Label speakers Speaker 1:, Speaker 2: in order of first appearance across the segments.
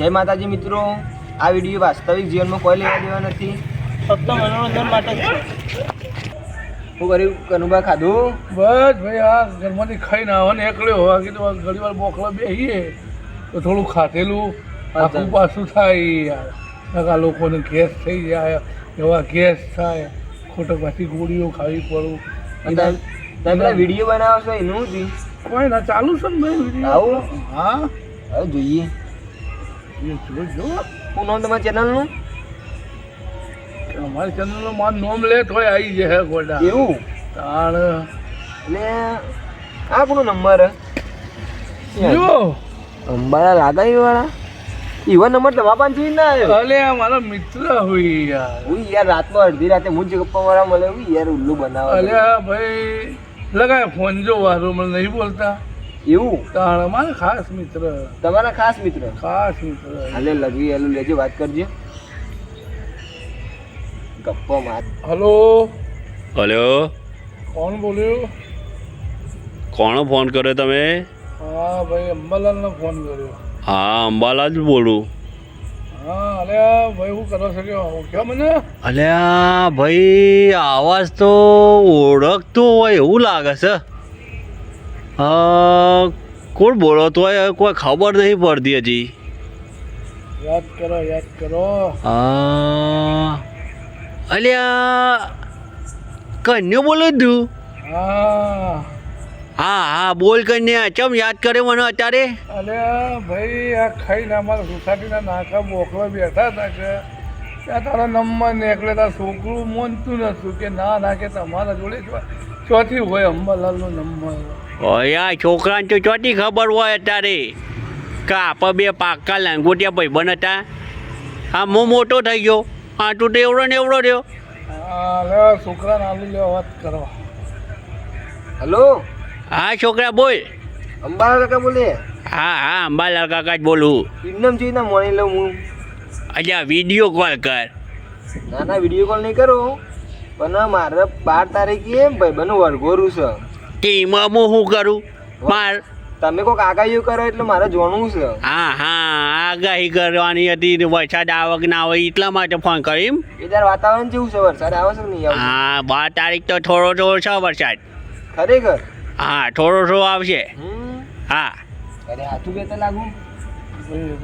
Speaker 1: જય માતાજી મિત્રો. આ વીડિયો વાસ્તવિક જીવનમાં કોઈ લેવા દેવા નથી.
Speaker 2: ફક્ત મનોરંજન માટે
Speaker 1: હું કર્યું? કનુભા ખાધું?
Speaker 3: બસ ભાઈ આ ઘરમાંથી ખાઈને આવો ને એકલ્યો હોવા કીધું ઘણી વાર બોકલા બેસીએ તો થોડું ખાધેલું. આખું પાછું થાય યાર. લોકોને ગેસ થઈ જાય એવા ગેસ થાય. ખોટો પાછી ગોળીઓ ખાવી પડું.
Speaker 1: અને તમે પેલા વીડિયો બનાવો છો એનું
Speaker 3: કોઈ ના ચાલુ છે ને ભાઈ?
Speaker 1: આવું?
Speaker 3: હા.
Speaker 1: હવે જોઈએ. શું નામ તમારા ચેનલનું
Speaker 3: અમારી ચેનલનું મારું નામ લે તોય આવી જાય ગોડા.
Speaker 1: એવું?
Speaker 3: તાણ.
Speaker 1: એટલે આ કોનો નંબર
Speaker 3: જો
Speaker 1: અંબાલા લાગાઈ વાળા ઈવા નંબર તમારા પાસે જોઈ ના આવ્યો.
Speaker 3: અલે મારો મિત્ર હોય યાર.
Speaker 1: હું યાર રાતમાં અડધી રાતે હું જ ગપ્પા મારા મળે યાર ઉલ્લુ બનાવે
Speaker 3: અલે ભાઈ લગાય ફોન જો વારો મને નહીં બોલતા.
Speaker 1: એવું?
Speaker 3: તાણ અમારે ખાસ મિત્ર.
Speaker 1: તમારા ખાસ મિત્ર?
Speaker 3: ખાસ મિત્ર.
Speaker 1: હાલે લગવી હાલે લેજો વાત કરજો. ગપ્પો માર.
Speaker 3: હલો?
Speaker 4: હલો?
Speaker 3: કોણ બોલ્યો?
Speaker 4: કોણ ફોન કર્યો તમે?
Speaker 3: હા ભાઈ અંબાલાલનો ફોન કર્યો.
Speaker 4: હા અંબાલા જ બોલું.
Speaker 3: હા અલ્યા ભાઈ હું કરો શક્યો કે મને?
Speaker 4: અલ્યા ભાઈ આવાજ તો ઓળખતો હોય એવું લાગે છે. કોણ બોલો? તો કોઈ ખબર નહીં પડતી હજી.
Speaker 3: યાદ કરો યાદ કરો.
Speaker 4: અલ્યા કન્યો બોલો તું?
Speaker 3: હા.
Speaker 4: હા બોલ કન્યા ચમ યાદ કરે મને અત્યારે?
Speaker 3: આ ભાઈ આ ખાઈને અમારા સોસાયટીના નાકા બોકલો બેઠા હતા કે ત્યાં તારા નંબર નીકળે તારા છોકરું મોનતું નતું કે ના ના કે તમારા જોડે ચોથી હોય અંબાલાલનો નંબર.
Speaker 4: ઓયા છોકરાને તો ચોથી ખબર હોય અત્યારે. કે આપ બે પાક્કા લાંગોટિયા ભાઈબંધ હતા હા હું મોટો થઈ ગયો. હા તું તો એવડો ને એવડો રહ્યો.
Speaker 3: છોકરાને આલુ લેવા વાત કરવા.
Speaker 1: હલો?
Speaker 4: હા છોકરા બોલ.
Speaker 1: અંબાલાલ કાકા બોલે?
Speaker 4: હા હા અંબાલાલ કાકા જ બોલું.
Speaker 1: એમનેમ જોઈ ના મોણી લઉં હું.
Speaker 4: અચ્છા વીડિયો કોલ કર.
Speaker 1: ના ના વીડિયો કોલ નહીં કરું. પણ મારે બાર તારીખે ભાઈબંધનું વરઘોરું છે.
Speaker 4: તેમાં હું શું કરું? માર
Speaker 1: તમે કોઈક આગાહીઓ કરો એટલે મારે જોણવું છે.
Speaker 4: હા હા આગાહી કરવાની હતી વરસાદ આવક ના હોય એટલા માટે ફોન કરીમ એમ?
Speaker 1: એ ત્યારે વાતાવરણ જેવું છે વરસાદ આવે છે કે નહીં
Speaker 4: હા બાર તારીખ તો થોડો થોડો છે વરસાદ.
Speaker 1: ખરેખર?
Speaker 4: હા થોડો થોડો આવશે. હા.
Speaker 1: અરે હાથું કહેતા લાગુ?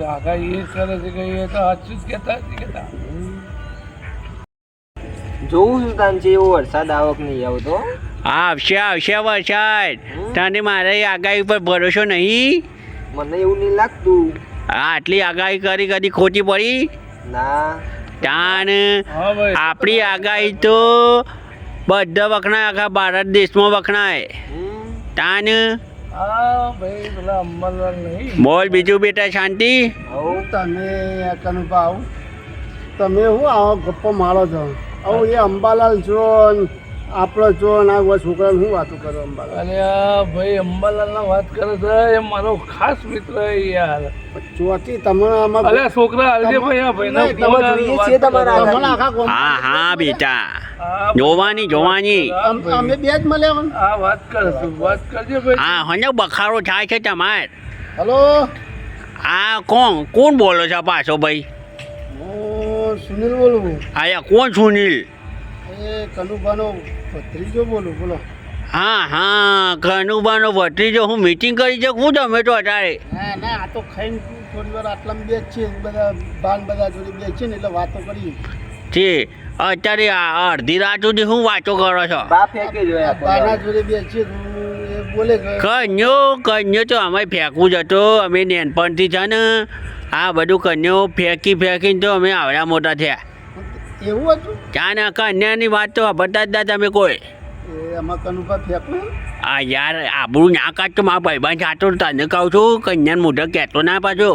Speaker 3: આગાહી કરે છે કે એ તો સાચું જ કહેતા નથી કહેતા
Speaker 1: જોઉં છું તાન છે એવો વરસાદ આવક નહીં આવતો.
Speaker 4: આવશે આવશે વરસાદ. તને મારે આગાહી પર ભરોસો નહીં?
Speaker 1: મને એવું નહીં લાગતું.
Speaker 4: આટલી આગાહી કરી કદી ખોટી પડી?
Speaker 1: ના.
Speaker 4: તાન આપણી આગાહી તો બધા વખણાય આખા ભારત દેશમાં વખણાય. તાન. બોલ બીજું બેટા શાંતિ?
Speaker 1: હવ.
Speaker 5: તમે કનુભાવ તમે શું આવો ગપ્પો મારો છો? આવું એ અંબાલાલ છો આપણો છો ના આ છોકરાને શું વાતો કરો અંબાલાલ?
Speaker 3: અરે આ ભાઈ અંબાલાલના વાત કરે છે એ મારો ખાસ મિત્ર યાર.
Speaker 5: ચોથી તમારા આમાં
Speaker 3: અરે છોકરા હાલજે ભાઈ આ ભાઈ
Speaker 5: ના
Speaker 1: તમે જોઈએ
Speaker 3: છે
Speaker 1: તમારા
Speaker 5: આખા
Speaker 4: હા હા બેટા. જોવાની જોવાની.
Speaker 5: અમે બે જ મળ્યા
Speaker 3: આ વાત કર તું વાત કરજે ભાઈ.
Speaker 4: હા હને બખારો થાય છે તમાર.
Speaker 5: હલો?
Speaker 4: આ કોણ? કોણ બોલો છો પાછો ભાઈ?
Speaker 5: હું સુનિલ બોલું.
Speaker 4: હા કોણ સુનિલ?
Speaker 5: એ કનુભાનો ભત્રીજો બોલું બોલો.
Speaker 4: હા હા કનુબાનો ભત્રીજો હું મીટિંગ કરી શકું? તમે તો અત્યારે
Speaker 5: ના ના આ તો ખાઈને થોડી વાર આટલા બે છીએ છે બધા બાન બધા જોડે બે છે ને એટલે વાતો કરી
Speaker 4: છે અત્યારે આ અડધી રાત સુધી હું વાતો કરો છો?
Speaker 1: બા ફેંકે જો
Speaker 5: આ બાના જોડે બે છે બોલે
Speaker 4: કન્યો કન્યો તો અમે ફેંકવું જ હતો. અમે નેનપણથી છે ને આ બધું કન્યો ફેંકી ફેંકીને તો અમે આવડા મોટા થયા.
Speaker 5: એવું હતું?
Speaker 4: ક્યાં ને કન્યાની વાત તો બધા જ દાદા તમે કોઈ.
Speaker 5: એ આમાં કનુભા ફેંકવું
Speaker 4: આ યાર આબરું ના કાઢ મારા ભાઈબંધ સાતો તને કહું છું કન્યાને મોઢે કહેતો ના પાછો.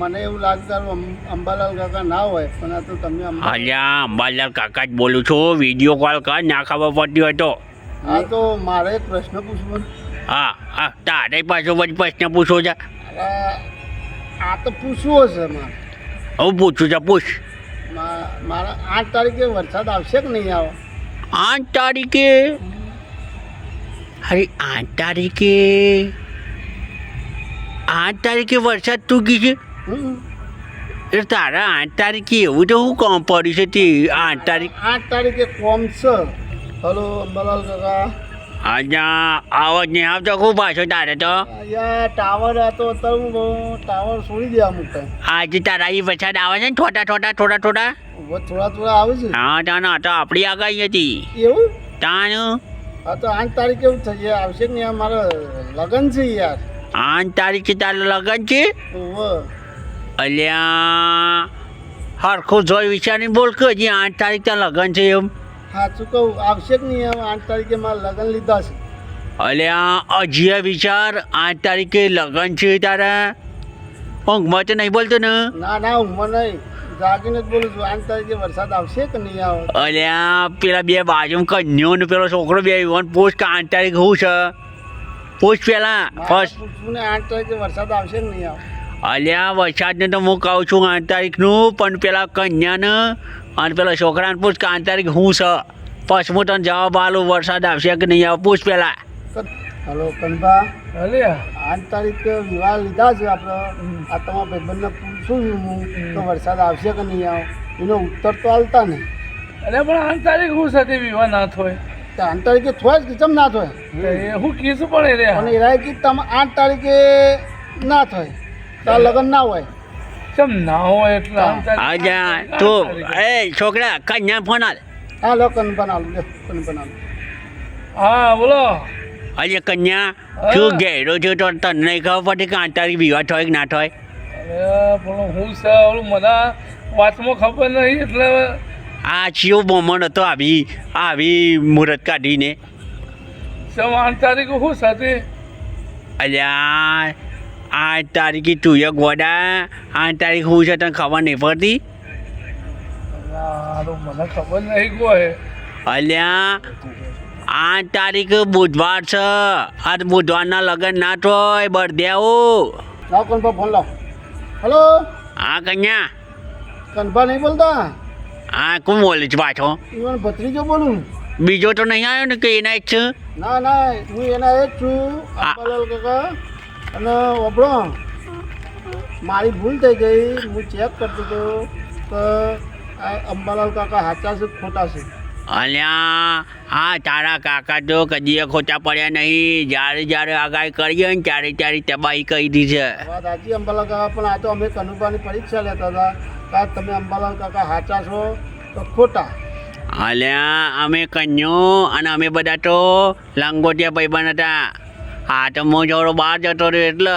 Speaker 5: મને એવું લાગતું અંબાલાલ કાકા ના હોય પણ આ તો તમે
Speaker 4: અલ્યા અંબાલાલ કાકા જ બોલું છું વીડિયો કોલ કર ના ખબર પડતી હોય તો.
Speaker 5: હા તો મારે એક પ્રશ્ન પૂછવો
Speaker 4: હા હા તારે પાછો પછી પ્રશ્ન પૂછો છે.
Speaker 5: આ તો પૂછવો છે મારે.
Speaker 4: હું પૂછું છે પૂછ.
Speaker 5: મારા આઠ તારીખે વરસાદ આવશે કે નહીં આવે?
Speaker 4: આઠ તારીખે? અરે આઠ તારીખે? આઠ તારીખે વરસાદ તૂકી છે?
Speaker 5: હમ.
Speaker 4: એ તારા આઠ તારીખે એવું તો શું કામ પડ્યું છે તે આઠ તારીખ
Speaker 5: આઠ તારીખે કોમ છે. હલો બલાલ કાકા.
Speaker 4: અહીંયા આવાજ નહીં આવતો ખૂબ પાછો તારે તો.
Speaker 5: અહીંયા ટાવર હતો તો હું ટાવર છોડી દે અમુક
Speaker 4: આજે તારા એ વરસાદ આવે છે ને થોડા થોડા થોડા થોડા?
Speaker 5: થોડા થોડા આવે છે.
Speaker 4: હા તાને આ તો આપણી આગાહી હતી.
Speaker 5: એવું?
Speaker 4: તાન?
Speaker 5: હા તો આઠ તારીખે એવું થઈ જાય આવશે ને મારે લગ્ન છે યાર.
Speaker 4: આઠ તારીખે તારું લગ્ન છે. અલ્યા હરખું જોઈ વિચારીને બોલ કે હજી આઠ તારીખ ત્યાં લગ્ન છે એમ.
Speaker 5: સાચું કહું? આવશે જ નહીં? આઠ તારીખે મારે લગ્ન લીધા છે.
Speaker 4: અલ્યા હજી વિચાર આઠ તારીખે લગ્ન છે તારા? ઊંઘમાં તો નહીં બોલતો ને?
Speaker 5: ના ના હું નહીં. જાગીને જ બોલું છું. આઠ તારીખે વરસાદ આવશે કે નહીં આવે?
Speaker 4: અલ્યા પેલા બે બાજુ કન્યો ને પેલો છોકરો બે યુવાન પોસ્ટ કે આઠ તારીખ શું છે? પોસ્ટ પેલા ફર્સ્ટ
Speaker 5: ને આઠ તારીખે વરસાદ આવશે કે નહીં આવે?
Speaker 4: અલ્યા વરસાદને તો હું કહું છું આઠ તારીખનું પણ પેલા કન્યાને અને પેલો છોકરાને પૂછ કે આઠ તારીખ શું છે? પછી હું તને જવાબ આલું વરસાદ આવશે કે નહીં આવે પૂછ પેલા.
Speaker 5: હલો કનભા. આઠ તારીખે વિવાહ લીધા છે આપણે આ તમારા ભાઈબંધને પૂછું છું હું તો વરસાદ આવશે કે નહીં આવે. એનો ઉત્તર તો હાલતા નહીં
Speaker 3: અરે પણ આઠ તારીખ હું સાથે વિવાહ ના થાય?
Speaker 5: તો આઠ તારીખે થોય જ કેમ ના થાય.
Speaker 3: હું કીધું પણ એ રે
Speaker 5: અને એ રાય કે તમે આઠ તારીખે ના થાય. તાર લગ્ન ના હોય.
Speaker 3: કેમ ના હોય એટલા આજા તારીખ-
Speaker 4: તો એ છોકરા કન્યા ફોન આલ
Speaker 5: હા લો કનભા ના લે કન ના લો
Speaker 3: હા બોલો.
Speaker 4: અરે કન્યા
Speaker 3: તું
Speaker 4: શું ઘેરો છે તો તને નહીં ખબર પડતી કે આઠ તારીખ વિવાહ થાય કે ના થાય?
Speaker 3: અરે પણ હું છે ઓલું મને વાતમાં ખબર નહીં એટલે
Speaker 4: આ ચિયો બોમણ હતો આવી આવી મુહૂર્ત કાઢીને.
Speaker 3: સમ આઠ શું હું સાથે
Speaker 4: અલ્યા આઠ તારીખે તું એ ગોડા આઠ તારીખ હું છે તને ખબર નહીં પડતી?
Speaker 3: મને ખબર નહીં કોઈ.
Speaker 4: અલ્યા આઠ તારીખ બુધવાર છે. આજ બુધવારના લગ્ન ના થાય બળદેવો
Speaker 5: લાવો કનભા ફોન લાવ. હલો
Speaker 4: આ કન્યા?
Speaker 5: કનભા નહીં બોલતા?
Speaker 4: આ કોણ બોલે છે પાછો?
Speaker 5: ભત્રીજો બોલું.
Speaker 4: બીજો તો નહીં આવ્યો ને કે એના જ છે?
Speaker 5: ના ના હું એના જ છું.
Speaker 4: આ-
Speaker 5: કાકા. અને ઓબળો. મારી ભૂલ થઈ ગઈ. હું ચેક કરતો હતો તો અંબાલાલ કાકા સાચા છે ખોટા છે?
Speaker 4: અલ્યા હા તારા કાકા તો કદી ખોટા પડ્યા નહીં. જ્યારે જ્યારે આગાહી કરીએ ને ત્યારે ત્યારે તબાહી કહી દી છે.
Speaker 5: વાત અંબાલાલ કાકા પણ આ તો અમે કનુભાની પરીક્ષા લેતા હતા. કાં તમે અંબાલાલ કાકા સાચા છો તો ખોટા?
Speaker 4: અલ્યા અમે કન્યો અને અમે બધા તો લંગોટિયા ભાઈબંધ હતા. આ તો હું જોડો બહાર જતો રહ્યો એટલે.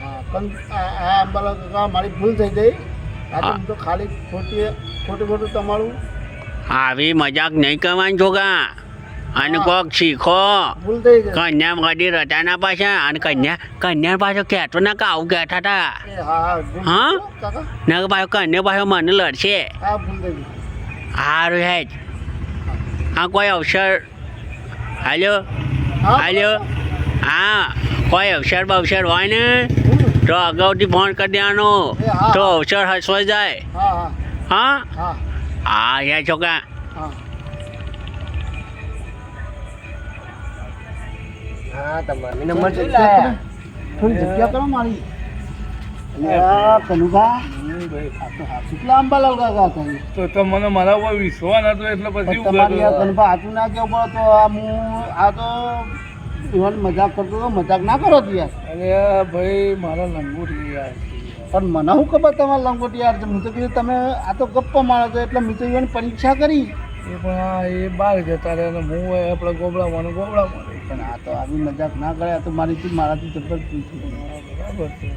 Speaker 5: હા પણ આ આ કાકા મારી ભૂલ થઈ ગઈ. આ તો
Speaker 4: હા.
Speaker 5: હું ખાલી ખોટી ખોટું ખોટું તમારું.
Speaker 4: આવી મજાક નહીં કરવાની છોકરા અને કોક શીખો. કન્યા કદી રતા ના પાછા અને કન્યા કન્યા પાછો કહેતો ના કે આવું કહેતા હતા
Speaker 5: હા હા
Speaker 4: હા? ના પાછો કન્યા પાછો મને લડશે.
Speaker 5: હારું
Speaker 4: સારું હેજ. હા. કોઈ અવસર હાલો?
Speaker 5: હા
Speaker 4: હાલો? હા કોઈ અવસર બવસર હોય ને તો અગાઉથી ફોન કરી દેવાનો. તો અવસર હસવાઈ જાય.
Speaker 5: હા હા.
Speaker 4: હા?
Speaker 5: હા.
Speaker 4: હા યાર છોકરા
Speaker 5: હા.
Speaker 1: હા નંબર
Speaker 5: થોડી જગ્યા કરો મારી. અલ્યા, કનુભા આ તો.
Speaker 3: તો તો મને મારા ઉપર વિશ્વાસ હતો એટલે પછી
Speaker 5: તમારી? ના કેવું પડે તો આ હું આ તો ઇવન મજાક કરતો હતો મજાક ના કરો તું યાર.
Speaker 3: અરે ભાઈ મારા લંગોટી યાર
Speaker 5: પણ મને શું ખબર તમારા લંગોટી યાર હું તો કીધું તમે આ તો ગપ્પો મારો છો એટલે મેં તો ઇવન પરીક્ષા કરી.
Speaker 3: એ પણ એ બહાર જતા રહે અને હું આપણે ગોબડા મને ગોબડા મારે
Speaker 5: પણ આ તો આવી મજાક ના કરે આ તો મારીથી મારાથી જબર
Speaker 3: બરાબર છે.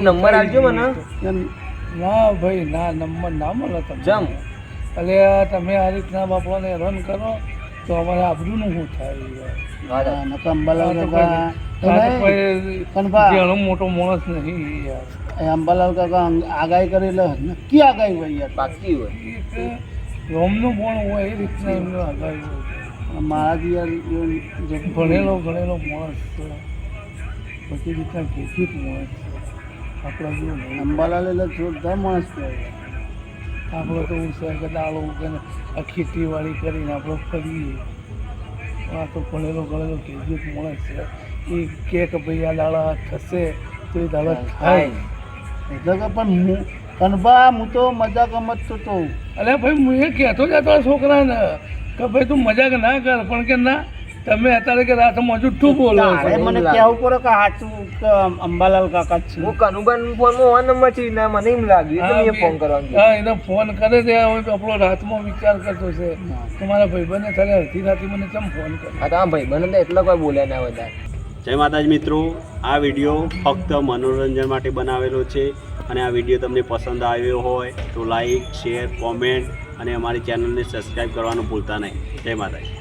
Speaker 1: નંબર આપજો મને.
Speaker 3: ના ભાઈ ના નંબર ના મળે તમે
Speaker 1: જમ.
Speaker 3: એટલે તમે આ રીતના બાપાને રન કરો. તો અમારે આબરૂનું શું થાય?
Speaker 5: અંબાલાલ
Speaker 3: મોટો માણસ નહીં યાર.
Speaker 5: અંબાલાલ કાકા આગાહી કરી એટલે નક્કી આગાહી હોય યાર.
Speaker 1: પાકી હોય.
Speaker 3: રોમનું પણ હોય એ રીતના એમનો આગાહી હોય.
Speaker 5: મારાથી યાર
Speaker 3: ભણેલો ગણેલો માણસ છે. બધી રીતના ગીત માણસ આપણા જેવું
Speaker 5: અંબાલાલ એટલે જોરદાર માણસ કહેવાય.
Speaker 3: આપણે તો છે કે દાળો ઉગીને આ ખેતીવાડી કરીને આપણે ફરીએ. આ તો ભણેલો ગણેલો ગીત માણસ છે. એ કે કે ભાઈ આ દાડા થશે તો એ દાડા થાય.
Speaker 5: એટલે કે પણ હું કનભા હું તો મજાક મત તો
Speaker 3: અરે ભાઈ હું એ કહેતો જ આ છોકરાને કે ભાઈ તું મજાક ના કર પણ કે ના તમે અત્યારે કે રાતમાં જુઠ્ઠું બોલો
Speaker 5: અરે મને કહેવું પડે કે સાચું અંબાલાલ કાકા છે.
Speaker 1: હું
Speaker 5: કનુબન
Speaker 1: ફોન ફોનમાં ઓન નંબર છે ને મને એમ લાગ્યું એટલે મેં ફોન કરવાનું
Speaker 3: હા એને ફોન કરે છે હવે તો આપણો રાતમાં વિચાર કરતો છે. તમારા મારા ભાઈબંધને તારે અડધી રાતે મને કેમ ફોન કર્યો?
Speaker 1: હા તો આ ભાઈ બને એટલે કોઈ બોલ્યા ના વધારે
Speaker 4: જય માતાજી મિત્રો આ વીડિયો ફક્ત મનોરંજન માટે બનાવેલો છે અને આ વીડિયો તમને પસંદ આવ્યો હોય તો લાઈક શેર કોમેન્ટ અને અમારી ચેનલને સબસ્ક્રાઈબ કરવાનું ભૂલતા નહીં. જય માતાજી.